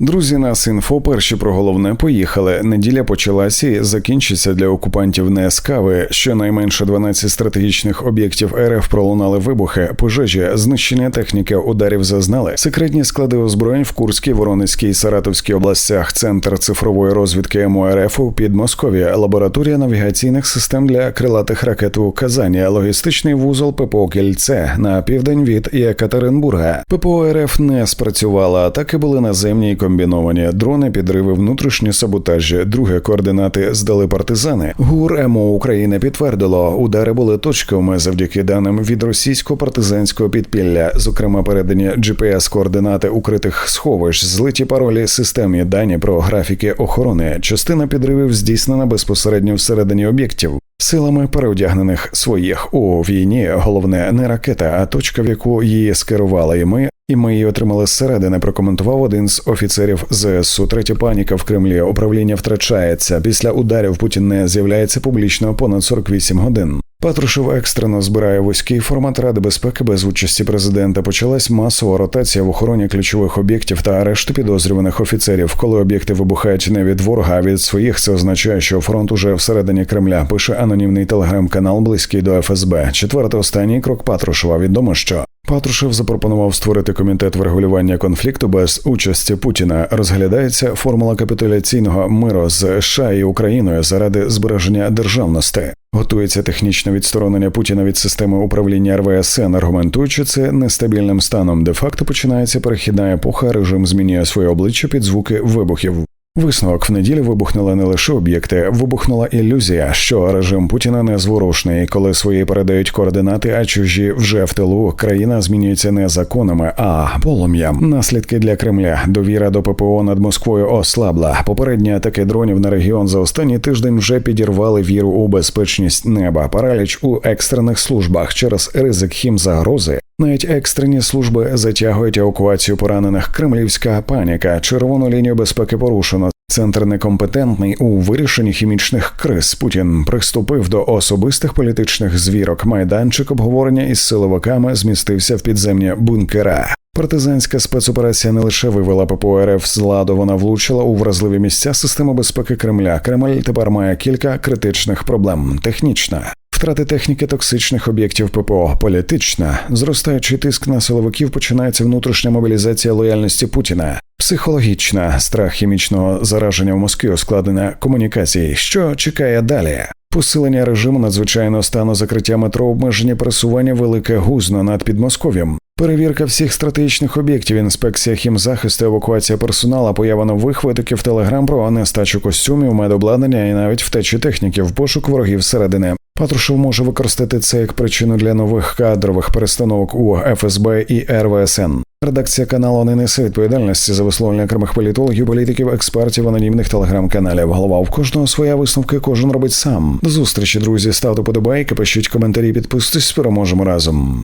Друзі, нас інфо перші про головне поїхали. Неділя почалася і закінчиться для окупантів не з. Щонайменше 12 стратегічних об'єктів РФ пролунали вибухи, пожежі, знищення техніки, ударів зазнали. Секретні склади озброєнь в Курській, Воронезькій, Саратовській областях, центр цифрової розвідки МОРФ у Підмосков'ї, лабораторія навігаційних систем для крилатих ракет у Казані, логістичний вузол ППО Кільце на південь від Єкатеринбурга. ППО РФ не спрацювала. Атаки були наземні і комбіновані. Дрони, підриви, внутрішні саботажі. Друге координати здали партизани. ГУР МО України підтвердило, удари були точковими завдяки даним від російсько-партизанського підпілля, зокрема передані gps координати укритих сховищ, злиті паролі, системні дані про графіки охорони. Частина підривів здійснена безпосередньо всередині об'єктів. Силами переодягнених своїх у війні головне не ракета, а точка, в яку її скерували, і ми і ми її отримали зсередини. Прокоментував один з офіцерів ЗСУ. Третя паніка в Кремлі. Управління втрачається. Після ударів Путін не з'являється публічно понад 48 годин. Патрушев екстрено збирає вузький формат Ради безпеки без участі президента. Почалась масова ротація в охороні ключових об'єктів та арешту підозрюваних офіцерів. Коли об'єкти вибухають не від ворога, а від своїх, це означає, що фронт уже всередині Кремля. Пише анонімний телеграм-канал, близький до ФСБ. Четвертий останній крок Патрушева. Відомо, що Патрушев запропонував створити комітет врегулювання конфлікту без участі Путіна. Розглядається формула капітуляційного миру з США і Україною заради збереження державності. Готується технічне відсторонення Путіна від системи управління РВСН, аргументуючи це нестабільним станом. Де факто починається перехідна епоха. Режим змінює своє обличчя під звуки вибухів. Висновок в неділю вибухнули не лише об'єкти, вибухнула ілюзія, що режим Путіна незворушний, коли свої передають координати, а чужі вже в тилу. Країна змінюється не законами, а полум'ям. Наслідки для Кремля. Довіра до ППО над Москвою ослабла. Попередні атаки дронів на регіон за останній тиждень вже підірвали віру у безпечність неба. Параліч у екстрених службах через ризик хімзагрози навіть екстрені служби затягують евакуацію поранених. Кремлівська паніка, червону лінію безпеки порушено. Центр некомпетентний у вирішенні хімічних криз. Путін приступив до особистих політичних звірок. Майданчик обговорення із силовиками змістився в підземні бункера. Партизанська спецоперація не лише вивела ППО РФ з ладу, вона влучила у вразливі місця системи безпеки Кремля. Кремль тепер має кілька критичних проблем: технічна. Втрати техніки токсичних об'єктів ППО політична, зростаючий тиск на силовиків починається внутрішня мобілізація лояльності Путіна, психологічна страх хімічного зараження в Москві, ускладнення комунікацій. Що чекає далі? Посилення режиму надзвичайного стану закриття метро, обмеження пересування велике гузно над Підмосков'ям. Перевірка всіх стратегічних об'єктів, інспекція хімзахисту, евакуація персонала, поява нових витоків телеграм про нестачу костюмів, медобладнання і навіть втечі техніків, пошук ворогів зсередини. Патрушев може використати це як причину для нових кадрових перестановок у ФСБ і РВСН. Редакція каналу не несе відповідальності за висловлення окремих політологів, політиків, експертів, анонімних телеграм-каналів. Голова в кожного своя висновки, кожен робить сам. До зустрічі, друзі. Ставте подобайки, пишіть коментарі, підписуйтесь, переможемо разом.